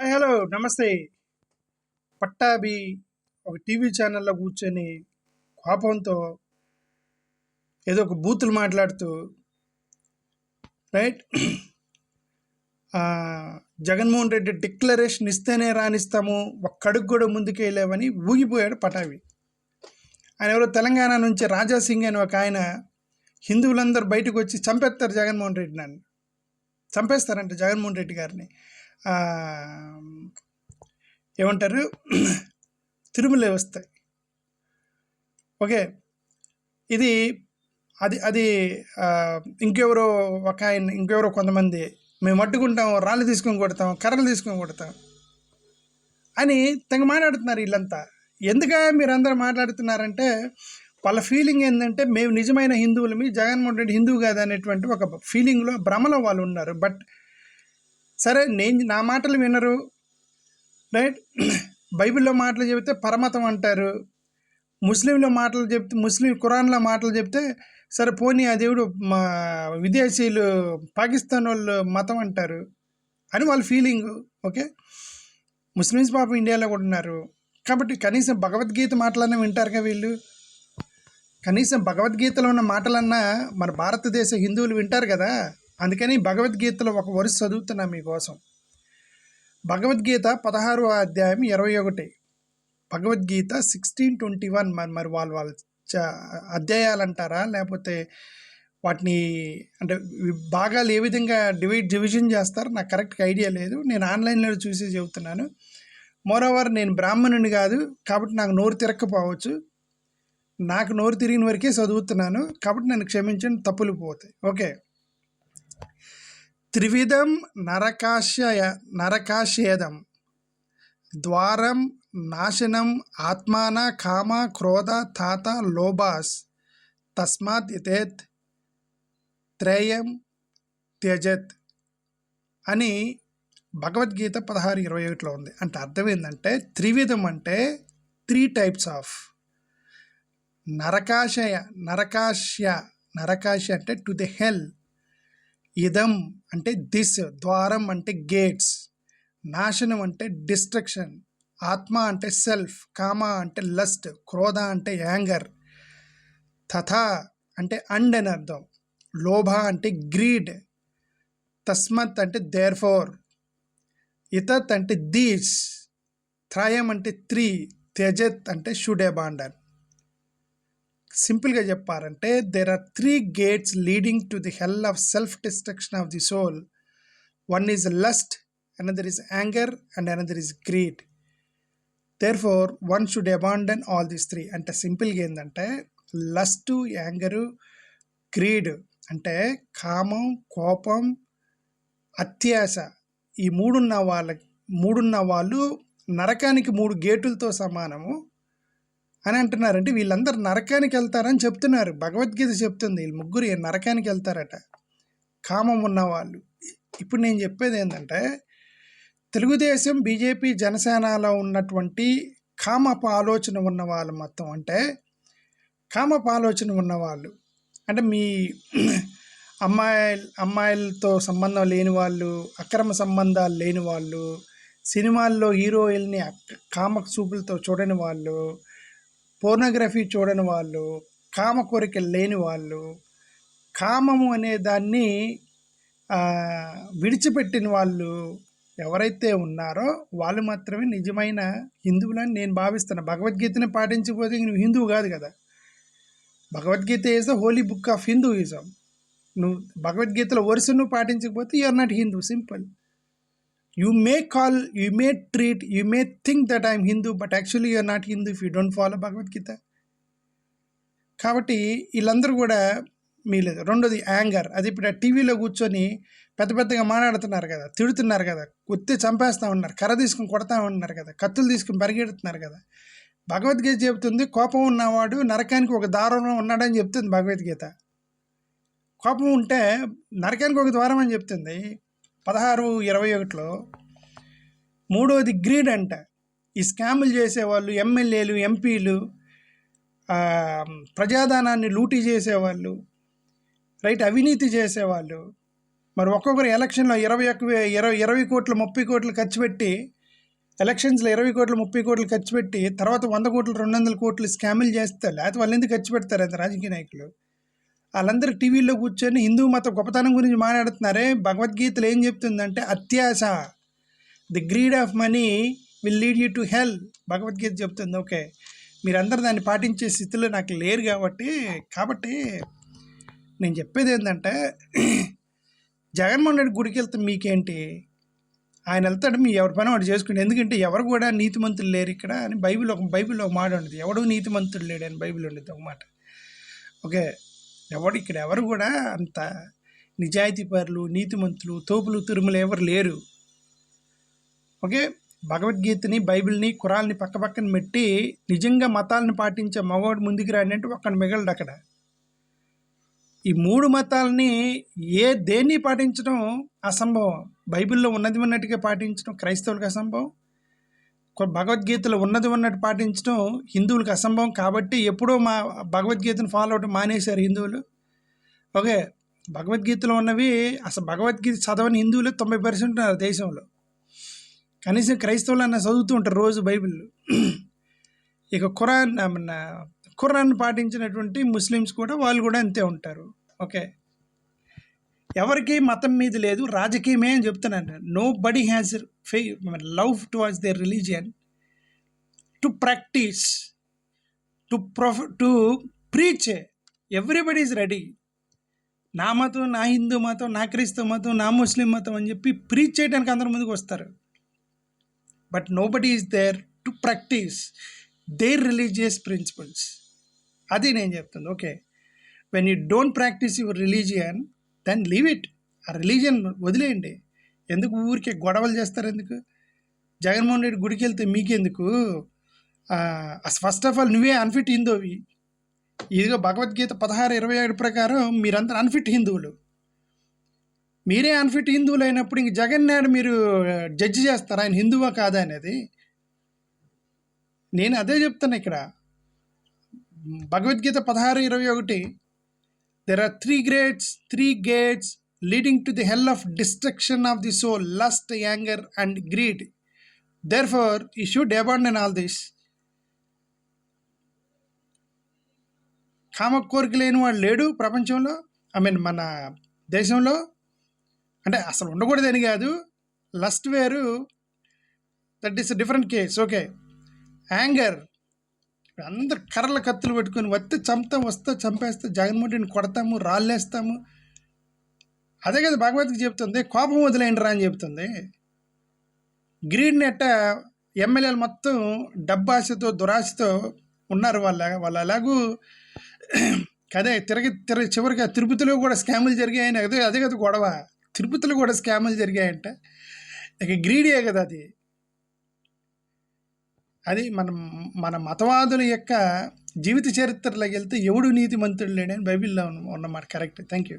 Hello నమస్తే. పట్టాభి ఒక TV ఛానల్లో కూర్చొని కోపంతో ఏదో ఒక బూతులు మాట్లాడుతూ రైట్? జగన్మోహన్ రెడ్డి డిక్లరేషన్ ఇస్తేనే రాణిస్తాము ఒక్కడుగు కూడా ముందుకు వెళ్ళామని ఊగిపోయాడు పటాభి ఆయన ఎవరో తెలంగాణ నుంచి రాజా సింగ్ అని ఒక ఆయన హిందువులందరూ బయటకు వచ్చి చంపేస్తారు జగన్మోహన్ రెడ్డి నన్ను. చంపేస్తారంట జగన్మోహన్ రెడ్డి గారిని. ఏమంటారు? తిరుమలే వస్తాయి. ఓకే. ఇది అది అది ఇంకెవరో ఒక ఆయన ఇంకెవరో కొంతమంది మేము అడ్డుకుంటాం రాళ్ళు తీసుకొని కొడతాం కర్రలు తీసుకొని కొడతాం అని తెగ మాట్లాడుతున్నారు వీళ్ళంతా. ఎందుక మీరు అందరు మాట్లాడుతున్నారంటే వాళ్ళ ఫీలింగ్ ఏంటంటే మేము నిజమైన హిందువులమి జగన్మోహన్ రెడ్డి హిందువు కాదు అనేటువంటి ఒక ఫీలింగ్లో భ్రమలో వాళ్ళు ఉన్నారు. బట్ సరే నేను నా మాటలు వినరు. రైట్? బైబిల్లో మాటలు చెబితే పరమతం అంటారు. ముస్లింలో మాటలు చెప్తే ముస్లిం ఖురాన్లో మాటలు చెప్తే సరే పోనీ ఆ దేవుడు మా విదేశీయులు పాకిస్తాన్ వాళ్ళు మతం అంటారు అని వాళ్ళ ఫీలింగ్ ఓకే? ముస్లిమ్స్ పాపం ఇండియాలో కూడా ఉన్నారు. కాబట్టి కనీసం భగవద్గీత మాటలన్నా వింటారుగా వీళ్ళు? కనీసం భగవద్గీతలో ఉన్న మాటలన్నా మన భారతదేశ హిందువులు వింటారు కదా? అందుకని భగవద్గీతలో ఒక వరుస చదువుతున్నా మీకోసం. భగవద్గీత పదహారో అధ్యాయం ఇరవై ఒకటి. భగవద్గీత సిక్స్టీన్ ట్వంటీ వన్ మరి మరి వాళ్ళు వాళ్ళ చ అధ్యాయాలు అంటారా లేకపోతే వాటిని అంటే భాగాలు ఏ విధంగా డివైడ్ డివిజన్ చేస్తారో నాకు కరెక్ట్గా ఐడియా లేదు. నేను ఆన్లైన్లో చూసి చెబుతున్నాను. మోరోవర్ నేను బ్రాహ్మణుని కాదు కాబట్టి నాకు నోరు తిరక్కపోవచ్చు. నాకు నోరు తిరిగిన వరకే చదువుతున్నాను కాబట్టి నన్ను క్షమించండి తప్పులు పోతాయి. ఓకే. త్రివిధం నరకాశయ నరకాశేదం ద్వారం నాశనం ఆత్మాన కామ క్రోధ తాత లోబాస్ తస్మాత్ ఇతేత్ త్రేయం త్యజత్ అని భగవద్గీత పదహారు ఇరవై ఒకటిలో ఉంది అంటే అర్థం ఏంటంటే త్రివిధం అంటే త్రీ టైప్స్ ఆఫ్ నరకాశయ నరకాశ్య నరకాశ అంటే టు ది హెల్ ఇదం అంటే దిస్ ద్వారం అంటే గేట్స్ నాశనం అంటే డిస్ట్రక్షన్ ఆత్మ అంటే సెల్ఫ్ కామ అంటే లస్ట్ క్రోధ అంటే యాంగర్ తథా అంటే అండ్ అని అర్థం లోభ అంటే గ్రీడ్ తస్మత్ అంటే దేర్ ఫోర్ ఇతత్ అంటే దీస్ త్రయం అంటే త్రీ త్యజత్ అంటే షుడే బాండర్. సింపుల్గా చెప్పారంటే there are three gates leading to the hell of self destruction of the soul one is lust another is anger and another is greed therefore one should abandon all these three అంటే సింపుల్గా ఏంటంటే lust anger greed అంటే కామం కోపం అత్యాశ. ఈ మూడున్న వాళ్ళ మూడున్న వాళ్ళు నరకానికి మూడు గేటులతో సమానము. అని అంటున్నారంటే వీళ్ళందరూ నరకానికి వెళ్తారని చెప్తున్నారు. భగవద్గీత చెప్తుంది వీళ్ళు ముగ్గురు నరకానికి వెళ్తారట. కామం ఉన్నవాళ్ళు. ఇప్పుడు నేను చెప్పేది ఏంటంటే తెలుగుదేశం బీజేపీ జనసేనలో ఉన్నటువంటి కామపు ఆలోచన ఉన్న వాళ్ళు మొత్తం అంటే కామపు ఆలోచన ఉన్నవాళ్ళు. అంటే మీ అమ్మాయి అమ్మాయిలతో సంబంధం లేని వాళ్ళు అక్రమ సంబంధాలు లేని వాళ్ళు సినిమాల్లో హీరోయిల్ని కామ చూపులతో చూడని వాళ్ళు పోర్నోగ్రఫీ చూడని వాళ్ళు కామ కోరిక లేని వాళ్ళు కామము అనే దాన్ని విడిచిపెట్టిన వాళ్ళు ఎవరైతే ఉన్నారో వాళ్ళు మాత్రమే నిజమైన హిందువులని నేను భావిస్తాను భగవద్గీతని పాటించకపోతే నువ్వు హిందువు కాదు కదా. Bhagavad Gita is the holy book of Hinduism నువ్వు భగవద్గీతలో వరుస నువ్వు పాటించకపోతే you are not Hindu simple you may call you may treat you may think that I'm Hindu but actually you are not Hindu if you don't follow Bhagavad Gita కాబట్టి వీళ్ళందరూ కూడా మీ లేదు రెండోది యాంగర్ అది ఇప్పుడు ఆ టీవీలో కూర్చొని పెద్ద పెద్దగా మాట్లాడుతున్నారు కదా తిడుతున్నారు కదా కొత్తి చంపేస్తూ ఉన్నారు కర్ర తీసుకుని కొడతా ఉన్నారు కదా కత్తులు తీసుకుని పరిగెడుతున్నారు కదా. భగవద్గీత చెబుతుంది కోపం ఉన్నవాడు నరకానికి ఒక దారంలో ఉన్నాడని చెప్తుంది భగవద్గీత. కోపం ఉంటే నరకానికి ఒక ద్వారం అని చెప్తుంది. పదహారు ఇరవై ఒకటిలో మూడోది గ్రీడ్ అంట. ఈ స్కాములు చేసేవాళ్ళు ఎమ్మెల్యేలు ఎంపీలు ప్రజాదానాన్ని లూటీ చేసేవాళ్ళు రైట్ అవినీతి చేసేవాళ్ళు. మరి ఒక్కొక్కరు ఎలక్షన్లో ఇరవై ఒక్క వే- ఇరవై ఇరవై కోట్లు ముప్పై కోట్లు ఖర్చు పెట్టి ఎలక్షన్స్లో ఇరవై కోట్లు ముప్పై కోట్లు ఖర్చు పెట్టి తర్వాత వంద కోట్లు రెండు వందల కోట్లు స్కాములు చేస్తారు లేకపోతే వాళ్ళు ఎందుకు ఖర్చు పెడతారు అంత రాజకీయ నాయకులు? వాళ్ళందరూ టీవీలో కూర్చొని హిందూ మత గొప్పతనం గురించి మాట్లాడుతున్నారే. భగవద్గీతలు ఏం చెప్తుందంటే అత్యాశ the greed of money will lead you to hell. Bhagavad Gita చెప్తుంది ఓకే. మీరందరూ దాన్ని పాటించే స్థితిలో నాకు లేరు కాబట్టి కాబట్టి నేను చెప్పేది ఏంటంటే జగన్మోహన్ రెడ్డి గుడికి వెళ్తే మీకేంటి? ఆయన వెళ్తాడు మీ ఎవరి పని వాడు చేసుకుంటే ఎందుకంటే ఎవరు కూడా నీతిమంతులు లేరు ఇక్కడ అని బైబిల్ ఒక బైబిల్ ఒక మాట ఉండదు. ఎవడు నీతిమంతుడు లేడు అని బైబిల్ ఉండేది ఒక మాట. ఓకే. ఎవడు ఇక్కడ ఎవరు కూడా అంత నిజాయితీపరులు నీతిమంతులు తోపులు తిరుమలు ఎవరు లేరు. ఓకే? భగవద్గీతని బైబిల్ని కురాల్ని పక్క పక్కన పెట్టి నిజంగా మతాలను పాటించే మగవాడు ముందుకు రాని అంటే ఒక్కడు మిగలడు అక్కడ. ఈ మూడు మతాలని ఏ దేన్ని పాటించడం అసంభవం? బైబిల్లో ఉన్నది ఉన్నట్టుగా పాటించడం క్రైస్తవులకు అసంభవం? భగవద్గీతలో ఉన్నది ఉన్నట్టు పాటించడం హిందువులకు అసంభవం కాబట్టి ఎప్పుడో మా భగవద్గీతను ఫాలో అవటం మానేశారు హిందువులు. ఓకే భగవద్గీతలో ఉన్నవి అసలు భగవద్గీత చదవని హిందువులు తొంభై పర్సెంట్ ఉన్నారు దేశంలో. కనీసం క్రైస్తవులు అన్న చదువుతూ ఉంటారు రోజు బైబిల్. ఇక ఖురాన్ ఖురాన్ పాటించినటువంటి ముస్లిమ్స్ కూడా వాళ్ళు కూడా అంతే ఉంటారు. ఓకే. ఎవరికి మతం మీద లేదు రాజకీయమే అని చెప్తున్నాను. Nobody has faith love towards their religion to practice to profess to preach everybody is ready నా మతం నా హిందూ మతం నా క్రీస్తు మతం నా ముస్లిం మతం అని చెప్పి ప్రీచ్ చేయడానికి అందరి ముందుకు వస్తారు. But nobody is there to practice their religious principles అది నేను చెప్తుంది. Okay when you don't practice your religion దాన్ని లీవ్ ఇట్ ఆ రిలీజియన్ వదిలేయండి. ఎందుకు ఊరికే గొడవలు చేస్తారు ఎందుకు? జగన్మోహన్ రెడ్డి గుడికి వెళ్తే మీకెందుకు? ఫస్ట్ ఆఫ్ ఆల్ నువ్వే అన్ఫిట్ హిందూవి. ఇదిగో భగవద్గీత పదహారు ఇరవై ఏడు ప్రకారం మీరంతా అన్ఫిట్ హిందువులు. మీరే అన్ఫిట్ హిందువులు అయినప్పుడు ఇంక జగన్ నాయుడు మీరు జడ్జి చేస్తారు. ఆయన హిందువా కాదా అనేది. నేను అదే చెప్తాను ఇక్కడ. భగవద్గీత పదహారు ఇరవై ఒకటి there are three greats three gates leading to the hell of destruction of the soul lust anger and greed therefore ఈ షుడ్ అబాండన్ ఆల్ దిస్ కామ కోరిక లేని వాడు లేడు ప్రపంచంలో ఐ మీన్ మన దేశంలో. అంటే అసలు ఉండకూడదని కాదు లస్ట్ వేరు. That is different case okay anger అందరు కర్రల కత్తులు పెట్టుకొని వస్తే చంపుతాం వస్తే చంపేస్తే జగన్మోహన్ రెడ్డిని కొడతాము రాళ్ళేస్తాము. అదే కదా భగవద్గీత చెప్తుంది కోపం వదిలేయండి రా అని చెప్తుంది. గ్రీన్ నెట్ట ఎమ్మెల్యేలు మొత్తం డబ్బాశతో దురాశతో ఉన్నారు వాళ్ళ వాళ్ళు అలాగూ అదే తిరిగి తిరిగి చివరికి తిరుపతిలో కూడా స్కాములు జరిగాయని అదే అదే కదా గొడవ. తిరుపతిలో కూడా స్కాములు జరిగాయంట. ఇక గ్రీడియే కదా అది. అది మన మన మతవాదుల యొక్క జీవిత చరిత్రలోకి వెళ్తే ఎవడు నీతిమంతుడు లేడని బైబిల్లో ఉన్న- ఉన్నమాట కరెక్ట్. Thank you